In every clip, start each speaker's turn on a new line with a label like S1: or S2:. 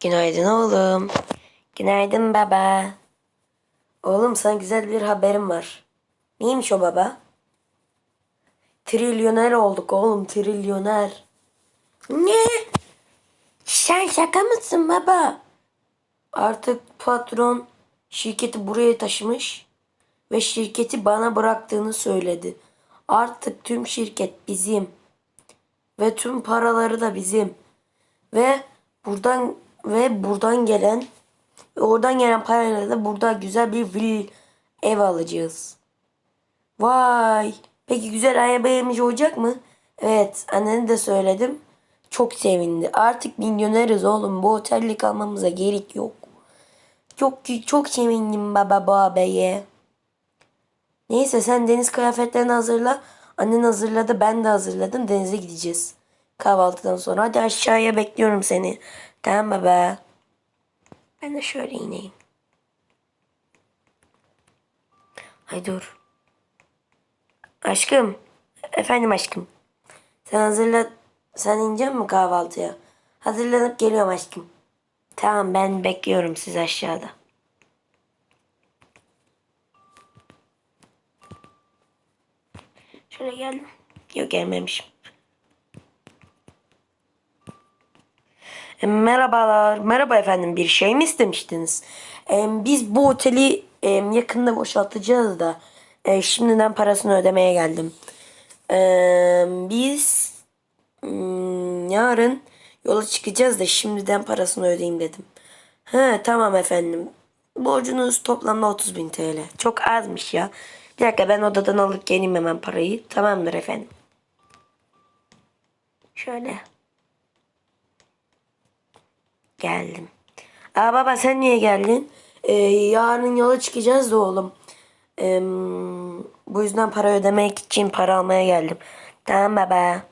S1: Günaydın oğlum. Günaydın baba. Oğlum sana güzel bir haberim var. Neymiş o baba? Trilyoner olduk oğlum trilyoner. Ne? Sen şaka mısın baba? Artık patron şirketi buraya taşımış ve şirketi bana bıraktığını söyledi. Artık tüm şirket bizim ve tüm paraları da bizim. Ve buradan ve buradan gelen oradan gelen parayla da burada güzel bir vill ev alacağız. Vay. Peki güzel arabamız olacak mı? Evet, annene de söyledim. Çok sevindi. Artık milyoneriz oğlum. Bu otelde kalmamıza gerek yok. Çok çok sevindim baba bu habeye. Neyse sen deniz kıyafetlerini hazırla. Annen hazırladı ben de hazırladım. Denize gideceğiz. Kahvaltıdan sonra. Hadi aşağıya bekliyorum seni. Tamam baba. Ben de şöyle ineyim. Ay dur. Aşkım. Efendim aşkım. Sen hazırla. Sen inecek mi kahvaltıya? Hazırlanıp geliyorum aşkım. Tamam ben bekliyorum sizi aşağıda. Şöyle geldim. Yok gelmemişim. Merhabalar. Merhaba efendim. Bir şey mi istemiştiniz? E, biz bu oteli e, yakında boşaltacağız da e, şimdiden parasını ödemeye geldim. E, biz hmm, yarın yola çıkacağız da şimdiden parasını ödeyeyim dedim. He tamam efendim. Borcunuz toplamda 30 bin TL. Çok azmış ya. Bir dakika ben odadan alıp geleyim hemen parayı. Tamamdır efendim. Şöyle. Geldim. Aa baba sen niye geldin? Ee, yarın yola çıkacağız da oğlum. Ee, bu yüzden para ödemek için para almaya geldim. Tamam baba.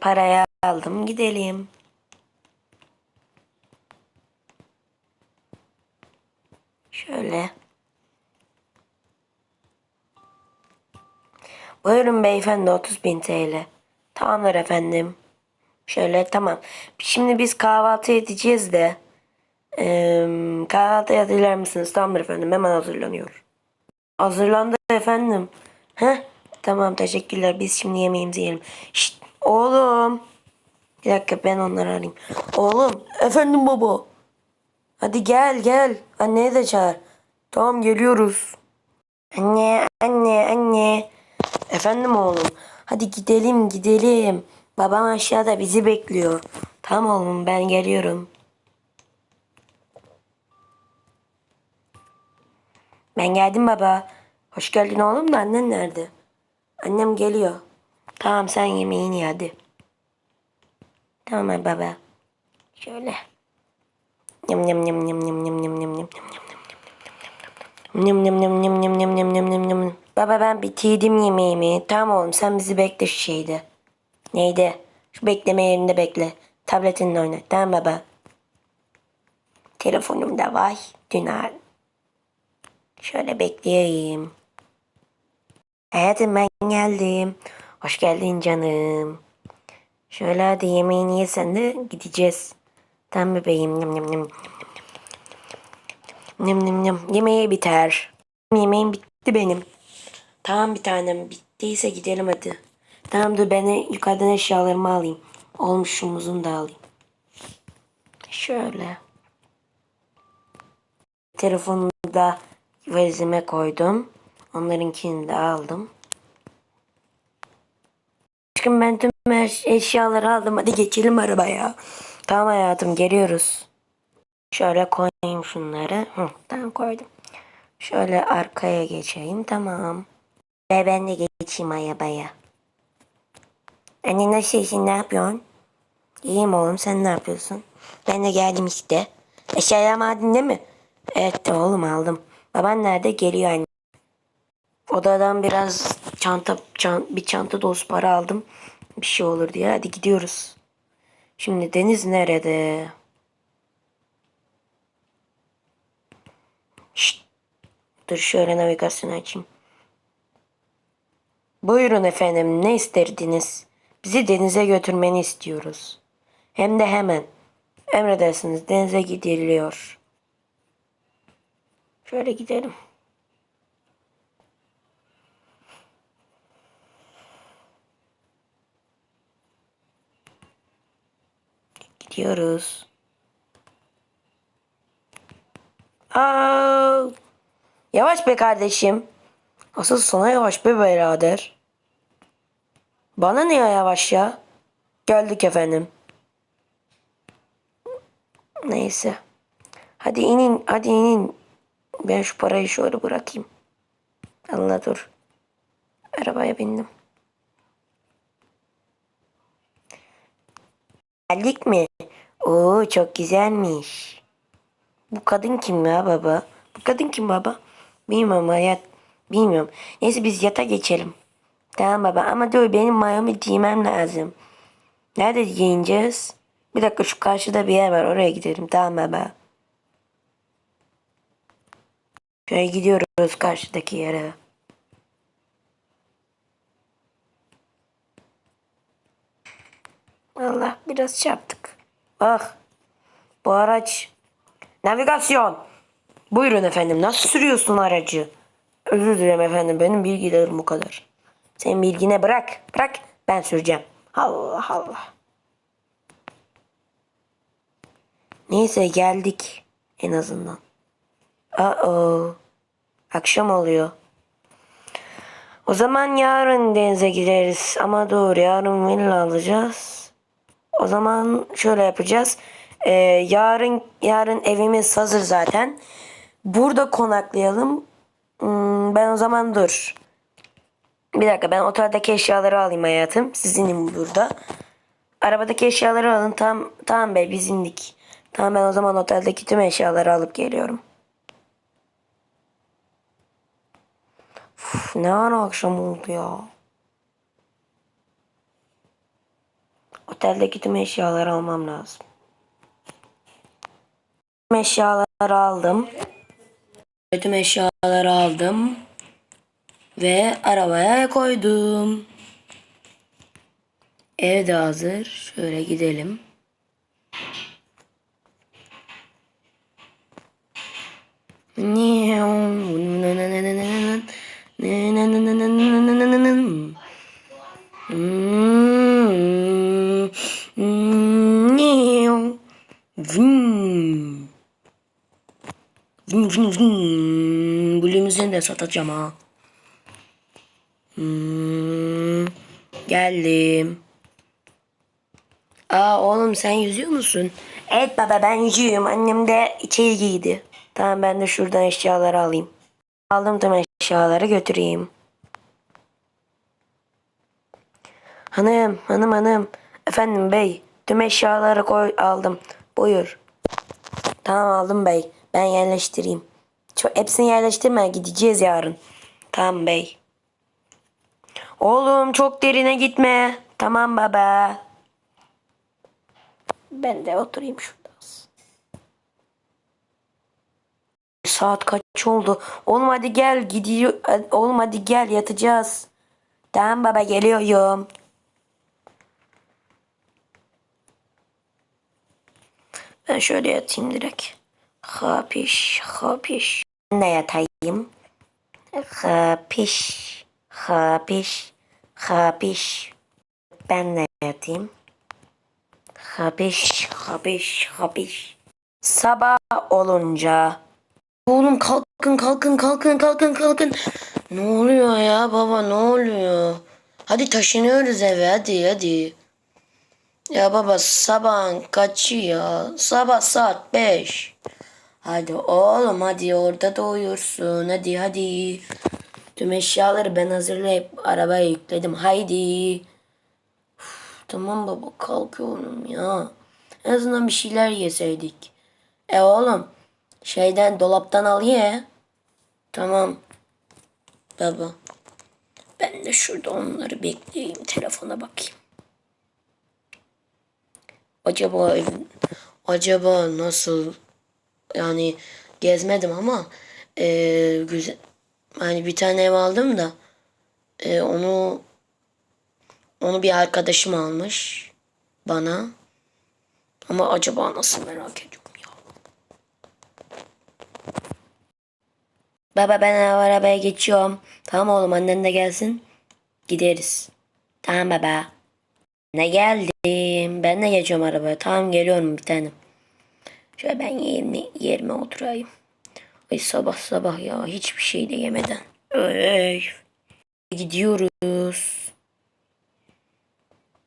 S1: Parayı aldım gidelim. Şöyle. Buyurun beyefendi 30 bin TL. Tamamdır efendim. Şöyle tamam. Şimdi biz kahvaltı edeceğiz de. Ee, kahvaltı hazırlar mısınız? Tamamdır efendim hemen hazırlanıyor. Hazırlandı efendim. Heh, tamam teşekkürler. Biz şimdi yemeğimizi yiyelim. Şşt, oğlum. Bir dakika ben onları arayayım. Oğlum efendim baba. Hadi gel gel. Anneye de çağır. Tamam geliyoruz. Anne anne anne. Efendim oğlum. Hadi gidelim gidelim. Babam aşağıda bizi bekliyor. Tamam oğlum ben geliyorum. Ben geldim baba. Hoş geldin oğlum da annen nerede? Annem geliyor. Tamam sen yemeğini ye hadi. Tamam baba. Şöyle. Yum yum yum yum yum yum yum yum yum Nyam nyam nyam nyam nyam nyam nyam nyam nyam nyam. Baba ben bitirdim yemeğimi. Tamam oğlum sen bizi bekle şu şeyde. Neydi? Şu bekleme yerinde bekle. Tabletinle oyna. Tamam baba. Telefonum da var. Dünar. Şöyle bekleyeyim. Hayatım ben geldim. Hoş geldin canım. Şöyle hadi yemeğini yesen de gideceğiz. Tamam bebeğim. Nyam nyam nyam. Nyam nyam nyam. Yemeği biter. Yemeğim bitti benim. Tamam bir tanem. Bittiyse gidelim hadi. Tamam dur ben yukarıdan eşyalarımı alayım. Olmuş şu muzunu da alayım. Şöyle. Telefonumu da valizime koydum. Onlarınkini de aldım. Aşkım ben tüm eş- eşyaları aldım. Hadi geçelim arabaya. Tamam hayatım geliyoruz. Şöyle koyayım şunları. Hı, tamam koydum. Şöyle arkaya geçeyim. Tamam. Ve ben de geçeyim arabaya. Anne nasılsın? Ne yapıyorsun? İyiyim oğlum. Sen ne yapıyorsun? Ben de geldim işte. Eşyalarımı aldın değil mi? Evet oğlum aldım. Baban nerede? Geliyor anne. Odadan biraz çanta, çan, bir çanta dolusu para aldım. Bir şey olur diye. Hadi gidiyoruz. Şimdi deniz nerede? Şşt. Dur şöyle navigasyonu açayım. Buyurun efendim ne isterdiniz? Bizi denize götürmeni istiyoruz. Hem de hemen. Emredersiniz denize gidiliyor. Şöyle gidelim. Gidiyoruz. Aa, yavaş be kardeşim. Asıl sana yavaş be birader. Bana niye yavaş ya? Geldik efendim. Neyse. Hadi inin, hadi inin. Ben şu parayı şöyle bırakayım. Allah dur. Arabaya bindim. Geldik mi? Oo çok güzelmiş. Bu kadın kim ya baba? Bu kadın kim baba? Bilmiyorum hayat. Bilmiyorum. Neyse biz yata geçelim. Tamam baba ama dur benim mayomu giymem lazım. Nerede giyineceğiz? Bir dakika şu karşıda bir yer var oraya gidelim tamam baba. Şöyle gidiyoruz karşıdaki yere. Allah biraz çarptık. Bak bu araç navigasyon. Buyurun efendim nasıl sürüyorsun aracı? Özür dilerim efendim benim bilgilerim bu kadar. Sen bilgine bırak bırak ben süreceğim. Allah Allah. Neyse geldik en azından. Aa, akşam oluyor. O zaman yarın denize gideriz. Ama dur yarın villa alacağız. O zaman şöyle yapacağız. Ee, yarın yarın evimiz hazır zaten. Burada konaklayalım. Hmm, ben o zaman dur. Bir dakika ben oteldeki eşyaları alayım hayatım. Sizinim burada. Arabadaki eşyaları alın. Tamam, tamam bey biz indik. Tamam ben o zaman oteldeki tüm eşyaları alıp geliyorum. Uf, ne ara akşam oldu ya. Oteldeki tüm eşyaları almam lazım. Tüm eşyaları aldım. Tüm eşyaları aldım. Ve arabaya koydum. Ev de hazır. Şöyle gidelim. Vın. Vın vın limuzini de satacağım ha. Hmm, geldim. Aa oğlum sen yüzüyor musun? Evet baba ben yüzüyorum. Annem de içeri giydi. Tamam ben de şuradan eşyaları alayım. Aldım tüm eşyaları götüreyim. Hanım, hanım, hanım. Efendim bey, tüm eşyaları koy aldım. Buyur. Tamam aldım bey. Ben yerleştireyim. Çok, hepsini yerleştirme gideceğiz yarın. Tamam bey. Oğlum çok derine gitme. Tamam baba. Ben de oturayım şurada. Saat kaç oldu? Oğlum hadi gel gidiyor. Oğlum hadi gel yatacağız. Tamam baba geliyorum. Ben şöyle yatayım direkt. Hapiş, hapiş. Ben de yatayım. Hapiş, hapiş, hapiş. Ben de yatayım. Hapiş, hapiş, hapiş. Sabah olunca. Oğlum kalkın, kalkın, kalkın, kalkın, kalkın. Ne oluyor ya baba ne oluyor? Hadi taşınıyoruz eve hadi hadi. Ya baba sabahın kaçı ya? Sabah saat 5. Hadi oğlum hadi orada da. Hadi hadi. Tüm eşyaları ben hazırlayıp arabaya yükledim. Haydi. Uf, tamam baba kalkıyorum ya. En azından bir şeyler yeseydik. E oğlum şeyden dolaptan al ye. Tamam. Baba. Ben de şurada onları bekleyeyim. Telefona bakayım. Acaba acaba nasıl yani gezmedim ama e, güzel hani bir tane ev aldım da e, onu onu bir arkadaşım almış bana Ama acaba nasıl merak ediyorum ya. Baba ben arabaya geçiyorum. Tamam oğlum annen de gelsin. Gideriz. Tamam baba. Ne geldim. Ben de geçiyorum arabaya. Tamam geliyorum bir tanem. Şöyle ben yerime, yerime oturayım. Ay sabah sabah ya hiçbir şey de yemeden. Ay. Gidiyoruz.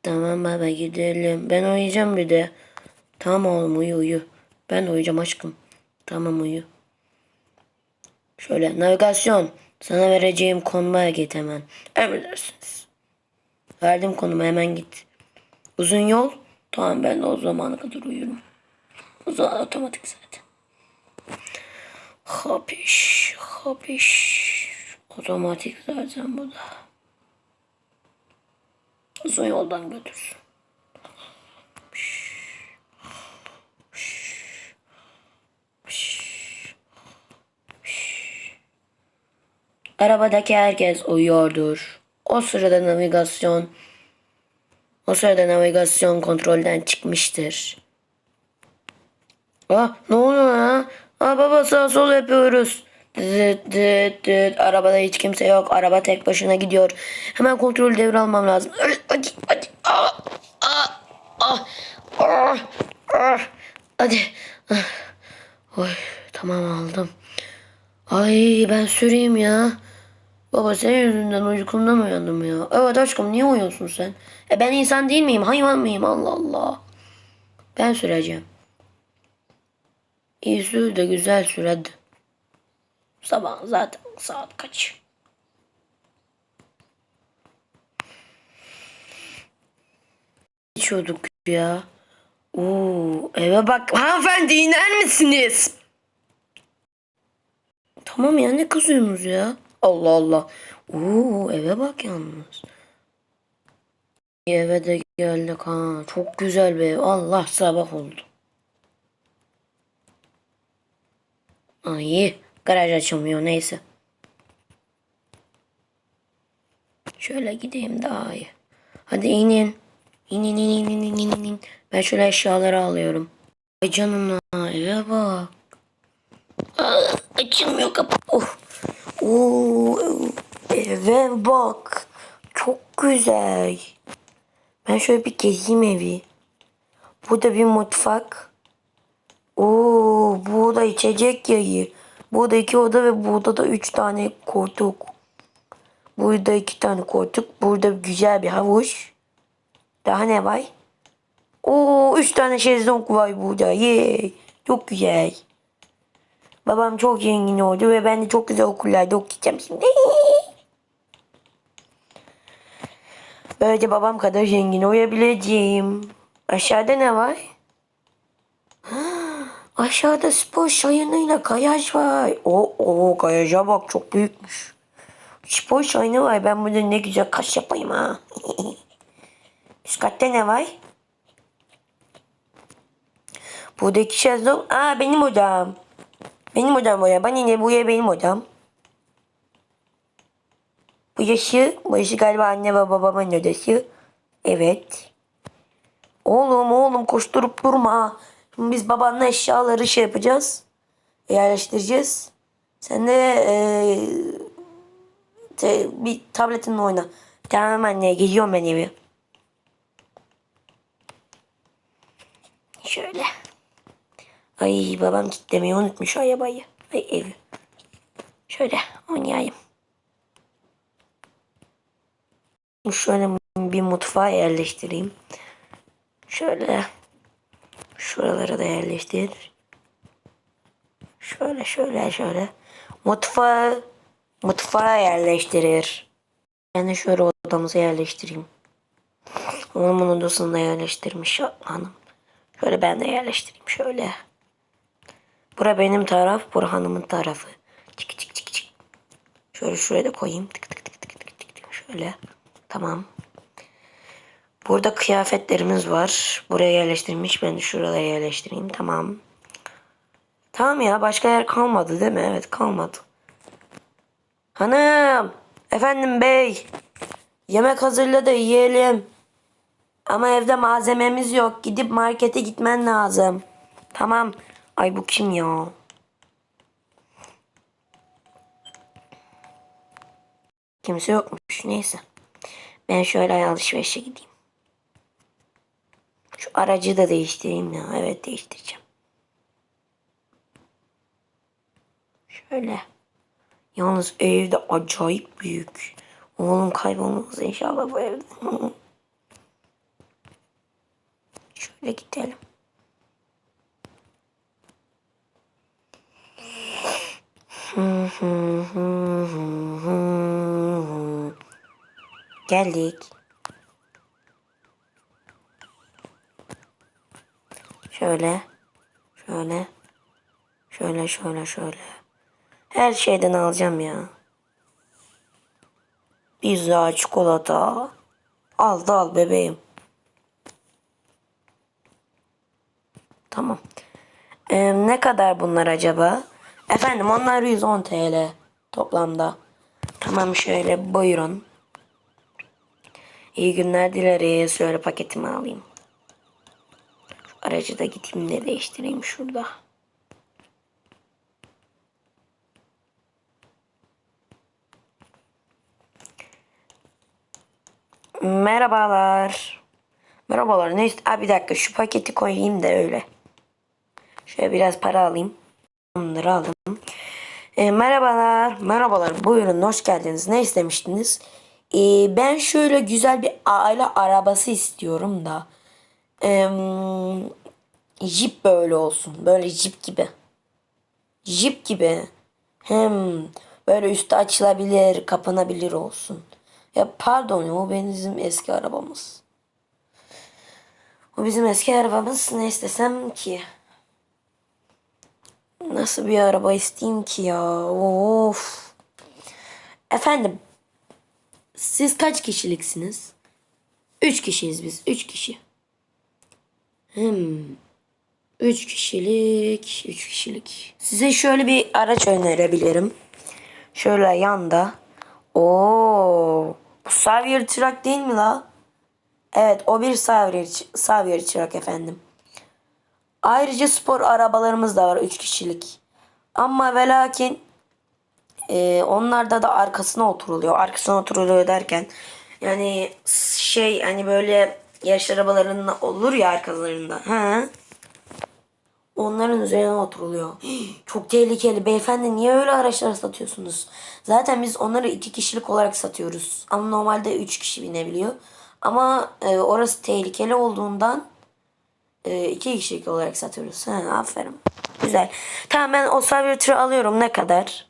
S1: Tamam baba gidelim. Ben uyuyacağım bir de. Tamam oğlum uyu uyu. Ben uyuyacağım aşkım. Tamam uyu. Şöyle navigasyon. Sana vereceğim konuma git hemen. Emredersiniz. Verdim konuma hemen git. Uzun yol. Tamam ben de o zamana kadar uyurum. O zaman otomatik zaten. Hapiş, hapiş. Otomatik zaten bu da. Uzun yoldan götürsün. Arabadaki herkes uyuyordur. O sırada navigasyon o sırada navigasyon kontrolden çıkmıştır. Ah ne oluyor ya? Aa baba sağ sol yapıyoruz. Dıt dıt dıt. Arabada hiç kimse yok. Araba tek başına gidiyor. Hemen kontrol devralmam lazım. Hadi hadi. Ah, ah, ah, ah, ah. Hadi. Oy tamam aldım. Ay ben süreyim ya. Baba senin yüzünden uykumdan uyandım ya. Evet aşkım niye uyuyorsun sen? E ben insan değil miyim? Hayvan mıyım? Allah Allah. Ben süreceğim. Sür de güzel sür hadi. Sabah zaten saat kaç? İçiyorduk ya. Oo, eve bak. Hanımefendi iner misiniz? Tamam ya ne kızıyorsunuz ya? Allah Allah. Oo eve bak yalnız. Eve de geldik ha. Çok güzel ev. Allah sabah oldu. Ay garaj açılmıyor neyse. Şöyle gideyim daha iyi. Hadi inin. İnin inin inin inin inin. in. Ben şöyle eşyaları alıyorum. Ay canına eve bak. Aa, açılmıyor kapı. Oh. Oo, eve bak. Çok güzel. Ben şöyle bir gezeyim evi. Burada bir mutfak. Oo, burada içecek yayı. Burada iki oda ve burada da üç tane koltuk. Burada iki tane koltuk. Burada güzel bir havuç. Daha ne var? Oo, üç tane şezlong var burada. Yey. Çok güzel. Babam çok zengin oldu ve ben de çok güzel okullarda okuyacağım şimdi. Böylece babam kadar zengin olabileceğim. Aşağıda ne var? Aşağıda spor şayınıyla kayaj var. O o kayaja bak çok büyükmüş. Spor şayını var. Ben burada ne güzel kaş yapayım ha. Üst ne var? Buradaki şezlong. Aa benim odam. Benim odam buraya. Bana ne buraya benim odam. Bu yaşı, bu yaşı galiba anne ve babamın odası. Evet. Oğlum oğlum koşturup durma. Biz babanla eşyaları şey yapacağız. Yerleştireceğiz. Sen de eee, te, bir tabletinle oyna. Tamam anne geliyorum ben eve. Şöyle. Ay babam kitlemeyi unutmuş arabayı. Ay evi. Şöyle oynayayım. Şöyle bir mutfağa yerleştireyim. Şöyle şuraları da yerleştir. Şöyle şöyle şöyle. Mutfağı mutfağa yerleştirir. De şöyle odamıza yerleştireyim. Onun odasını da yerleştirmiş hanım. Şöyle ben de yerleştireyim şöyle. Bura benim taraf, bura hanımın tarafı. Çık çık çık çık. Şöyle şuraya da koyayım. Tık tık tık tık tık tık. Şöyle. Tamam. Burada kıyafetlerimiz var. Buraya yerleştirilmiş. Ben de şuralara yerleştireyim. Tamam. Tamam ya başka yer kalmadı değil mi? Evet kalmadı. Hanım. Efendim bey. Yemek hazırla da yiyelim. Ama evde malzememiz yok. Gidip markete gitmen lazım. Tamam. Ay bu kim ya? Kimse yokmuş. Neyse. Ben şöyle alışverişe gideyim. Şu aracı da değiştireyim ya. Evet değiştireceğim. Şöyle. Yalnız evde acayip büyük. Oğlum kaybolmaz inşallah bu evde. Şöyle gidelim. Geldik. Şöyle. Şöyle. Şöyle şöyle şöyle. Her şeyden alacağım ya. Pizza, çikolata. Al da al bebeğim. Tamam. Ee, ne kadar bunlar acaba? Efendim onlar 110 TL toplamda. Tamam şöyle buyurun. İyi günler dileriz. Şöyle paketimi alayım. Aracı da gideyim de değiştireyim şurada. Merhabalar. Merhabalar. Ne Aa, bir dakika şu paketi koyayım da öyle. Şöyle biraz para alayım. Onları aldım. E, merhabalar. Merhabalar. Buyurun hoş geldiniz. Ne istemiştiniz? E, ben şöyle güzel bir aile arabası istiyorum da. E, Jeep böyle olsun. Böyle Jeep gibi. Jeep gibi. Hem böyle üstü açılabilir, kapanabilir olsun. Ya pardon ya o bizim eski arabamız. O bizim eski arabamız ne istesem ki? Nasıl bir araba isteyeyim ki ya? Of. Efendim. Siz kaç kişiliksiniz? Üç kişiyiz biz. Üç kişi. Hmm. Üç kişilik. Üç kişilik. Size şöyle bir araç önerebilirim. Şöyle yanda. Oo. Bu Savier Truck değil mi la? Evet o bir Savier, Savier Truck efendim. Ayrıca spor arabalarımız da var 3 kişilik. Ama ve lakin e, onlarda da arkasına oturuluyor. Arkasına oturuluyor derken yani şey hani böyle yarış arabalarında olur ya arkalarında. Ha? Onların üzerine oturuluyor. Çok tehlikeli. Beyefendi niye öyle araçlar satıyorsunuz? Zaten biz onları iki kişilik olarak satıyoruz. Ama normalde üç kişi binebiliyor. Ama e, orası tehlikeli olduğundan e, iki kişilik olarak satıyoruz. Ha, aferin. Güzel. Tamam ben o Cybertruck'ı alıyorum. Ne kadar?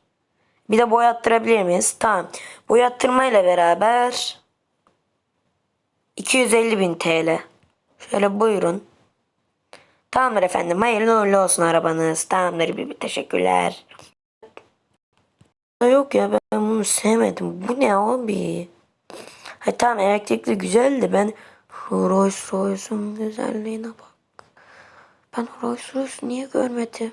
S1: Bir de boyattırabilir miyiz? Tamam. Boyattırmayla beraber 250 bin TL. Şöyle buyurun. Tamamdır efendim. Hayırlı uğurlu olsun arabanız. Tamamdır. Bir, bir teşekkürler. Yok ya ben bunu sevmedim. Bu ne abi? Ha tamam elektrikli güzel de ben Rolls Royce'un güzelliğine bak. Ben Rolls Royce niye görmedim?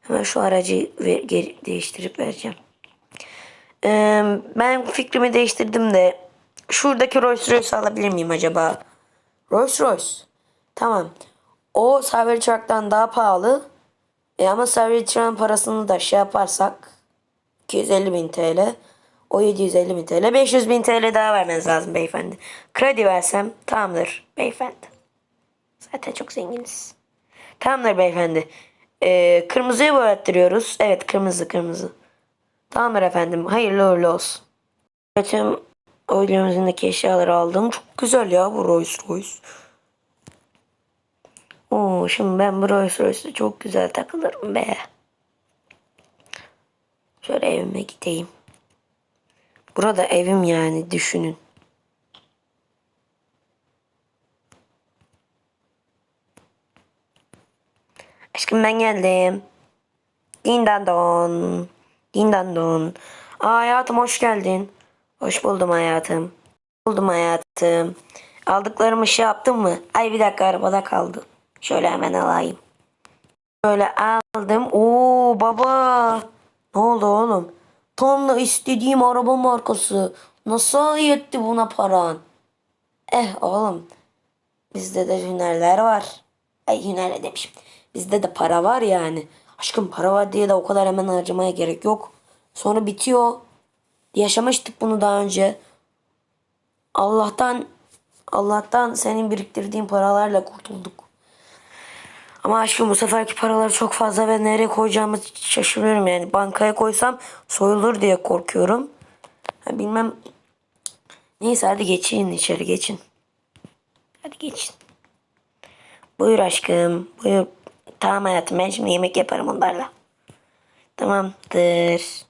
S1: Hemen şu aracı ver, geri, değiştirip vereceğim. Ee, ben fikrimi değiştirdim de şuradaki Rolls Royce alabilir miyim acaba? Rolls Royce. Tamam. O Cybertruck'tan daha pahalı. E ama Cybertruck'ın parasını da şey yaparsak 250 bin TL. O 750 bin TL. 500 bin TL daha vermeniz lazım beyefendi. Kredi versem tamamdır beyefendi. Zaten çok zenginiz. Tamamdır beyefendi. Ee, kırmızıyı boyattırıyoruz. Evet kırmızı kırmızı. Tamamdır efendim. Hayırlı uğurlu olsun. Tüm oylamızındaki eşyaları aldım. Çok güzel ya bu Rolls Royce. Oo, şimdi ben bu Rolls Royce'da çok güzel takılırım be. Şöyle evime gideyim. Burada evim yani düşünün. Aşkım ben geldim. Din dan don. Din dan don. Aa, hayatım hoş geldin. Hoş buldum hayatım. Buldum hayatım. Aldıklarımı şey yaptın mı? Ay bir dakika arabada kaldı. Şöyle hemen alayım. Şöyle aldım. Oo baba. Ne oldu oğlum? Tam da istediğim araba markası. Nasıl yetti buna paran? Eh oğlum. Bizde de hünerler var. Ay hüner demişim. Bizde de para var yani. Aşkım para var diye de o kadar hemen harcamaya gerek yok. Sonra bitiyor. Yaşamıştık bunu daha önce. Allah'tan Allah'tan senin biriktirdiğin paralarla kurtulduk. Ama aşkım bu seferki paralar çok fazla ve nereye koyacağımı şaşırıyorum yani. Bankaya koysam soyulur diye korkuyorum. Ha, bilmem. Neyse hadi geçin içeri geçin. Hadi geçin. Buyur aşkım. Buyur. Tamam hayatım ben şimdi yemek yaparım onlarla. Tamamdır.